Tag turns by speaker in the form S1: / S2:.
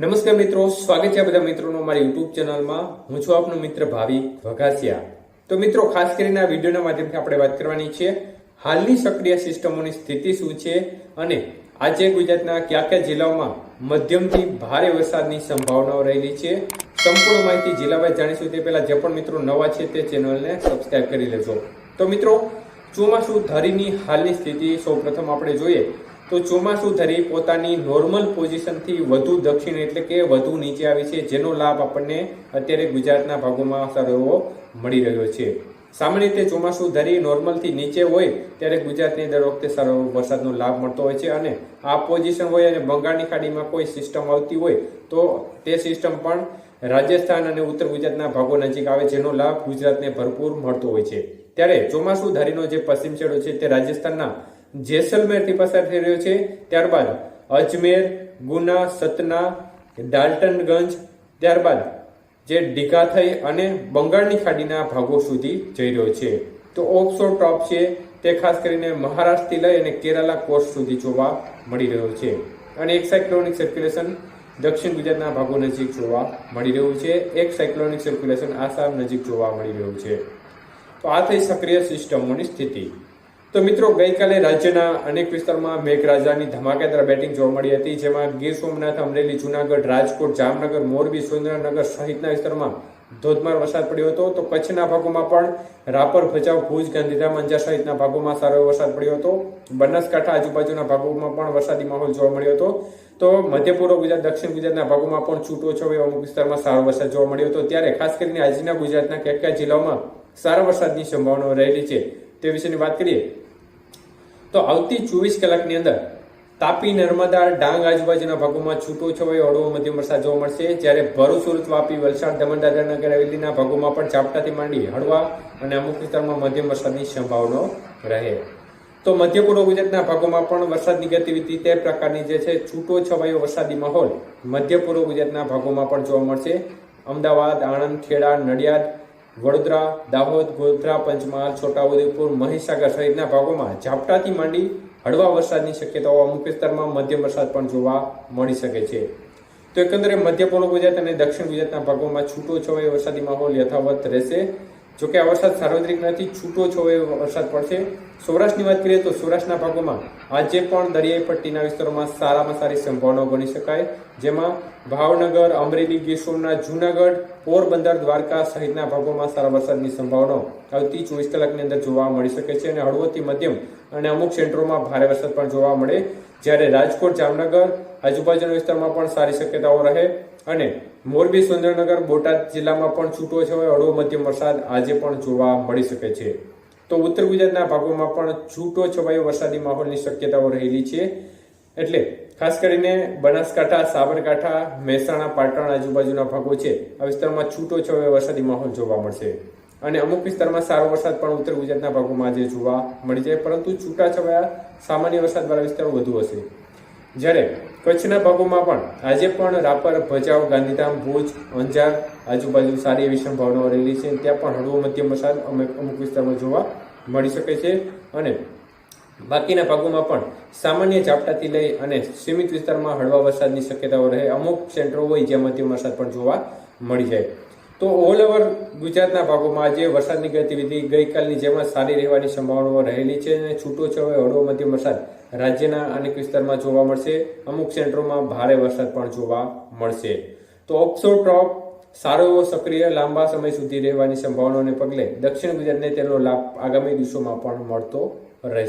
S1: નમસ્કાર મિત્રો, સ્વાગત છે બધા મિત્રોનો મારી યુટ્યુબ ચેનલમાં. હું છું આપનો મિત્ર ભાવિ વઘાસિયા તો મિત્રો, ખાસ કરીને આ વિડીયોના માધ્યમથી આપણે વાત કરવાની છે, હાલની સક્રિય સિસ્ટમોની સ્થિતિ શું છે અને આજે ગુજરાતના કયા કયા જિલ્લાઓમાં મધ્યમથી ભારે વરસાદની સંભાવનાઓ રહેલી છે. સંપૂર્ણ માહિતી જિલ્લાવાઇઝ જાણીશું. તે પહેલા જે પણ મિત્રો નવા છે તે ચેનલને સબસ્ક્રાઇબ કરી લેજો. તો મિત્રો, ચોમાસું ધરીની હાલની સ્થિતિ સૌપ્રથમ આપણે જોઈએ તો ચોમાસું ધરી પોતાની નોર્મલ પોઝિશનથી વધુ દક્ષિણ એટલે કે વધુ નીચે આવી છે, જેનો લાભ આપણને અત્યારે ગુજરાતના ભાગોમાં સારો એવો મળી રહ્યો છે. સામાન્ય રીતે ચોમાસું ધરી નોર્મલથી નીચે હોય, ત્યારે ગુજરાતની દર વખતે સારો વરસાદનો લાભ મળતો હોય છે અને આ પોઝિશન હોય અને બંગાળની ખાડીમાં કોઈ સિસ્ટમ આવતી હોય, તો તે સિસ્ટમ પણ રાજસ્થાન અને ઉત્તર ગુજરાતના ભાગો નજીક આવે, જેનો લાભ ગુજરાતને ભરપૂર મળતો હોય છે. ત્યારે ચોમાસું ધારીનો જે પશ્ચિમ છેડો છે, તે રાજસ્થાનના જેસલમેરથી પસાર થઈ રહ્યો છે. ત્યારબાદ અજમેર, ગુના, સતના ડાલ્ટનગંજ ત્યારબાદ જે ડીઘા થઈ અને બંગાળની ખાડીના ભાગો સુધી જઈ રહ્યો છે. તો ઓફશોર ટોપ છે તે ખાસ કરીને મહારાષ્ટ્રથી લઈ અને કેરાલા કોસ્ટ સુધી જોવા મળી રહ્યો છે. અને એક સાયક્લોનિક સર્ક્યુલેશન દક્ષિણ ગુજરાતના ભાગો નજીક જોવા મળી રહ્યું છે. એક સાયક્લોનિક સર્ક્યુલેશન આસામ નજીક જોવા મળી રહ્યું છે. તો આ થઈ સક્રિય સિસ્ટમોની સ્થિતિ. તો મિત્રો, ગઈકાલે રાજ્યના અનેક વિસ્તારમાં મેઘરાજાની ધમાકેદાર બેટિંગ જોવા મળી હતી, જેમાં ગીર સોમનાથ, અમરેલી, જુનાગઢ, રાજકોટ, જામનગર, મોરબી, સુરેન્દ્રનગર સહિતના વિસ્તારમાં ધોધમાર વરસાદ પડ્યો હતો. તો કચ્છના ભાગોમાં પણ રાપર, ભચાઉ, ભુજ, ગાંધીધામ, અંજાર સહિતના ભાગોમાં સારો વરસાદ પડ્યો હતો. બનાસકાંઠા આજુબાજુના ભાગોમાં પણ વરસાદી માહોલ જોવા મળ્યો હતો. તો મધ્ય પૂર્વ ગુજરાત, દક્ષિણ ગુજરાતના ભાગોમાં પણ છૂટો એવા અમુક વિસ્તારમાં સારો વરસાદ જોવા મળ્યો હતો. ત્યારે ખાસ કરીને આજના ગુજરાતના કયા જિલ્લાઓમાં સારા વરસાદની સંભાવનાઓ રહેલી છે. તે વિશેની વાત કરીએ. તો આવતી ચોવીસ કલાકની અંદર તાપી નર્મદા ડાંગ આજુબાજુના ભાગોમાં છૂટો છવાયો, હળવો મધ્યમ વરસાદ જોવા મળશે. જ્યારે ભરૂચ, સુરત, વાપી, વલસાડ દમણ દાદરાનગર હવેલીના ભાગોમાં પણ ઝાપટાથી માંડી હળવા અને અમુક વિસ્તારમાં મધ્યમ વરસાદની સંભાવનાઓ રહે. તો મધ્ય પૂર્વ ગુજરાતના ભાગોમાં પણ વરસાદની ગતિવિધિ તે પ્રકારની જે છે, છૂટો છવાયો વરસાદી માહોલ મધ્ય પૂર્વ ગુજરાતના ભાગોમાં પણ જોવા મળશે. અમદાવાદ, આણંદ, ખેડા, નડિયાદ વડોદરા, દાહોદ, ગોધરા, પંચમહાલ, છોટાઉદેપુર, મહીસાગર સહિતના ભાગોમાં ઝાપટાથી માંડી હળવા વરસાદની શક્યતાઓ અમુક વિસ્તારમાં મધ્યમ વરસાદ પણ જોવા મળી શકે છે. તો એકંદરે મધ્ય પૂર્વ ગુજરાત અને દક્ષિણ ગુજરાતના ભાગોમાં છૂટો છવાયો વરસાદી માહોલ યથાવત રહેશે. જોકે આ વરસાદ સાર્વત્રિક નથી છૂટો છો એ વરસાદ પડશે. સૌરાષ્ટ્રની વાત કરીએ તો સૌરાષ્ટ્રના ભાગોમાં આજે પણ દરિયાઈ પટ્ટીના વિસ્તારોમાં સારામાં સારી સંભાવનાઓ ગણી શકાય. જેમાં ભાવનગર, અમરેલી, ગીર જુનાગઢ, પોરબંદર, દ્વારકા સહિતના ભાગોમાં સારા વરસાદની સંભાવનાઓ આવતી ચોવીસ કલાકની અંદર જોવા મળી શકે છે અને હળવોથી મધ્યમ અને અમુક સેન્ટરોમાં ભારે વરસાદ પણ જોવા મળે. જ્યારે રાજકોટ, જામનગર, આજુબાજુના વિસ્તારમાં પણ સારી શક્યતાઓ રહે અને મોરબી, સુરેન્દ્રનગર, બોટાદ જિલ્લામાં પણ છૂટો છે હળવો મધ્યમ વરસાદ આજે પણ જોવા મળી શકે છે. તો ઉત્તર ગુજરાતના ભાગોમાં પણ છૂટો છવાયો વરસાદી માહોલની શક્યતાઓ રહેલી છે. એટલે ખાસ કરીને બનાસકાંઠા, સાબરકાંઠા, મહેસાણા, પાટણ આજુબાજુના ભાગો છે. આ વિસ્તારમાં છૂટો છવાયો વરસાદી માહોલ જોવા મળશે. અને અમુક વિસ્તારમાં સારો વરસાદ પણ ઉત્તર ગુજરાતના ભાગોમાં આજે જોવા મળી જાય, પરંતુ છૂટાછવાયા સામાન્ય વરસાદવાળા વિસ્તારો વધુ હશે. જ્યારે કચ્છના ભાગોમાં પણ આજે પણ રાપર, ભચાઉ, ગાંધીધામ, ભુજ, અંજાર આજુબાજુ સારી એવી સંભાવનાઓ રહેલી છે. ત્યાં પણ હળવો મધ્યમ વરસાદ અમુક અમુક વિસ્તારમાં જોવા મળી શકે છે. અને બાકીના ભાગોમાં પણ સામાન્ય ઝાપટાથી લઈ અને સીમિત વિસ્તારમાં હળવા વરસાદની શક્યતાઓ રહે અમુક સેન્ટરો હોય, જ્યાં મધ્યમ વરસાદ પણ જોવા મળી જાય. તો ઓલ ઓવર ગુજરાતના ભાગોમાં આજે વરસાદની ગતિવિધિ ગઈકાલની જેમ જ સારી રહેવાની સંભાવનાઓ રહેલી છે અને છૂટો છવાયો હળવો મધ્યમ વરસાદ રાજ્યના અનેક વિસ્તારમાં જોવા મળશે. અમુક સેન્ટરોમાં ભારે વરસાદ પણ જોવા મળશે. તો ઓપ્સો ટ્રોપ સારો એવો સક્રિય લાંબા સમય સુધી રહેવાની સંભાવનાઓને પગલે દક્ષિણ ગુજરાતને તેનો લાભ આગામી દિવસોમાં પણ મળતો રહેશે.